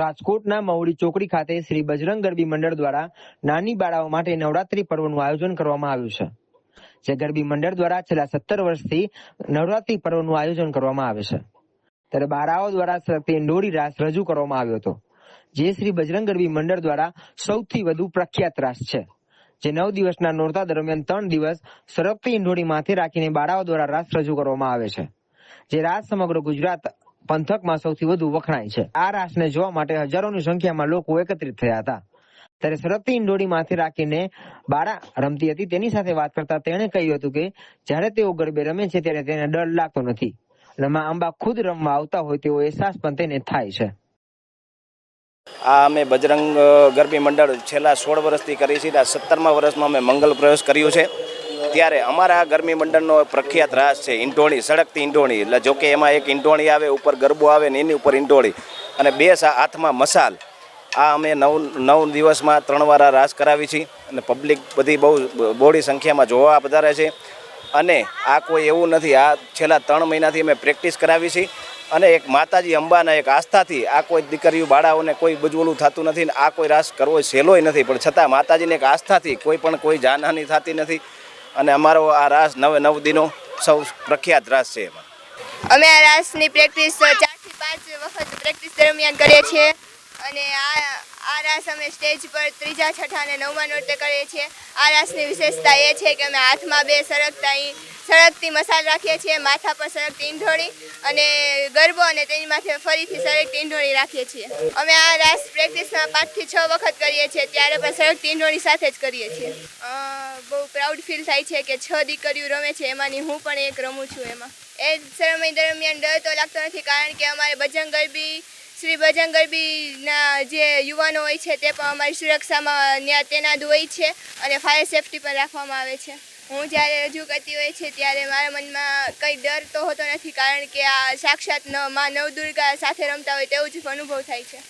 રાજકોટના મહુડી ચોકડી ખાતે શ્રી બજરંગ ગરબી મંડળ દ્વારા નાની બાળાઓ માટે નવરાત્રી પર્વનું આયોજન કરવામાં આવ્યું છે. જે ગરબી મંડળ દ્વારા છેલ્લા સત્તર વર્ષથી નવરાત્રી પર્વનું આયોજન કરવામાં આવે છે. ત્યારે બાળાઓ દ્વારા સરકતી ઇંડોરી રાસ રજૂ કરવામાં આવ્યો હતો. જે શ્રી બજરંગ ગરબી મંડળ દ્વારા સૌથી વધુ પ્રખ્યાત રાસ છે. જે નવ દિવસના નોરતા દરમિયાન ત્રણ દિવસ સરકતી ઇંડોળી માથે રાખીને બાળાઓ દ્વારા રાસ રજૂ કરવામાં આવે છે. જે રાસ સમગ્ર ગુજરાત પંથકમાં સૌથી વધુ વખણાય છે. આ રાસને જોવા માટે હજારોની સંખ્યામાં લોકો એકત્રિત થયા હતા. ત્યારે સરકતી ઇંડોળીમાંથી રાખીને બારા રમતી હતી. તેની સાથે વાત કરતા તેણે કહ્યું હતું કે, જ્યારે તેઓ ગરબે રમે છે, ત્યારે તેને ડર લાગતો નથી. રમા આંબા ખુદ રમવા આવતા હોય તેવો અહેસાસ પણ તેને થાય છે. આ અમે બજરંગ ગરબી મંડળ છેલ્લા સોળ વર્ષથી કરી છે. આ સત્તરમા વર્ષમાં અમે મંગલ પ્રવેશ કર્યું છે. ત્યારે અમારા ગરમી મંડળનો પ્રખ્યાત રાસ છે ઈંટોણી સડકતી ઈંટોણી એટલે જોકે એમાં એક ઈંટોણી આવે, ઉપર ગરબો આવે ને એની ઉપર ઈંટોળી અને બે હાથમાં મસાલ. આ અમે નવ નવ દિવસમાં ત્રણ વાર રાસ કરાવી છીએ અને પબ્લિક બધી બહુ બોડી સંખ્યામાં જોવા વધારે છે. અને આ કોઈ એવું નથી, આ છેલ્લા ત્રણ મહિનાથી અમે પ્રેક્ટિસ કરાવી છે. અને એક માતાજી અંબાના એક આસ્થાથી આ કોઈ દીકરીઓ, બાળાઓને કોઈ બજવલું થતું નથી ને આ કોઈ રાસ કરવો સહેલોય નથી. પણ છતાં માતાજીને એક આસ્થાથી કોઈ પણ કોઈ જાનહાની થતી નથી. અને અમારો આ રાસ નવે નવ દિનો સૌ પ્રખ્યાત રાસ છે એમાં. અમે આ રાસની પ્રેક્ટિસ ચારથી પાંચ વખત પ્રેક્ટિસ દરમિયાન કરીએ છીએ. અને આ આ રાસ અમે સ્ટેજ પર ત્રીજા છઠ્ઠા અને નવમા નૃત્ય કરીએ છીએ. આ રાસની વિશેષતા એ છે કે અમે હાથમાં બે સરકતા ઈ- સળગતી મસાલ રાખીએ છીએ, માથા પર સળગતી ઈંઢોળી અને ગરબો અને તેની માથે ફરીથી સળગતી ઈંઢોળી રાખીએ છીએ. અમે આ રાસ પ્રેક્ટિસમાં પાંચથી છ વખત કરીએ છીએ, ત્યારે પણ સળગતી ઈંઢોળી સાથે જ કરીએ છીએ. બહુ પ્રાઉડ ફીલ થાય છે કે છ દીકરીઓ રમે છે, એમાંની હું પણ એક રમું છું એમાં. એ સમય દરમિયાન ડર તો લાગતો નથી, કારણ કે અમારે બજરંગ ગરબી, શ્રી ભજન ગરબીના જે યુવાનો હોય છે, તે પણ અમારી સુરક્ષામાં તેના તેનાદ હોય છે અને ફાયર સેફટી પણ રાખવામાં આવે છે. હું જ્યારે રજૂ કરતી હોય છે ત્યારે મારા મનમાં કંઈ ડર તો હોતો નથી કારણ કે આ સાક્ષાતમાં નવદુર્ગા સાથે રમતા હોય તેવું જ અનુભવ થાય છે.